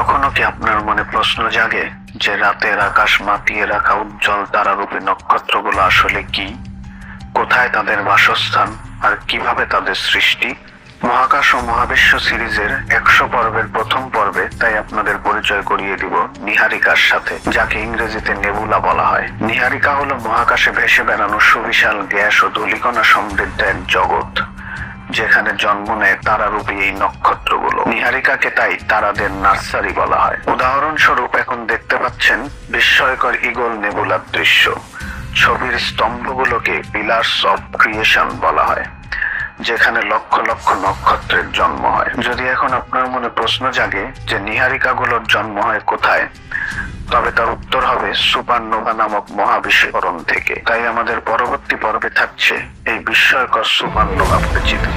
কখনো কি আপনার মনে প্রশ্ন জাগে যে রাতের আকাশ মাতিয়ে রাখা উজ্জ্বল তারারূপী নক্ষত্রগুলো আসলে কি? কোথায় তাদের বাসস্থান? আর কীভাবে তাদের সৃষ্টি? মহাকাশ ও মহাবিশ্ব সিরিজের একশো পর্বের প্রথম পর্বে তাই আপনাদের পরিচয় করিয়ে দিব নিহারিকার সাথে, যাকে ইংরেজিতে নেবুলা বলা হয়। নিহারিকা হলো মহাকাশে ভেসে বেড়ানো সুবিশাল গ্যাস ও ধূলিকণা সমৃদ্ধ এক জগৎ। যেখানে জন্ম নেয় তারারূপী এই নক্ষত্রগুলো। নিহারিকাকে তাই তারাদের নার্সারি বলা হয়। উদাহরণস্বরূপ এখন দেখতে পাচ্ছেন বিস্ময়কর ইগল নেবুলার দৃশ্য। ছবির স্তম্ভগুলোকে পিলার্স অফ ক্রিয়েশন বলা হয়, যেখানে লক্ষ লক্ষ নক্ষত্রের জন্ম হয়। যদি এখন আপনার মনে প্রশ্ন জাগে যে নিহারিকাগুলোর জন্ম হয় কোথায় তবে তার উত্তর হবে সুপারনোভা নামক মহাবিস্ফোরণ থেকে তাই আমাদের পরবর্তী পর্বে থাকছে এই বিস্ময়কর সুপারনোভা পরিচিতি.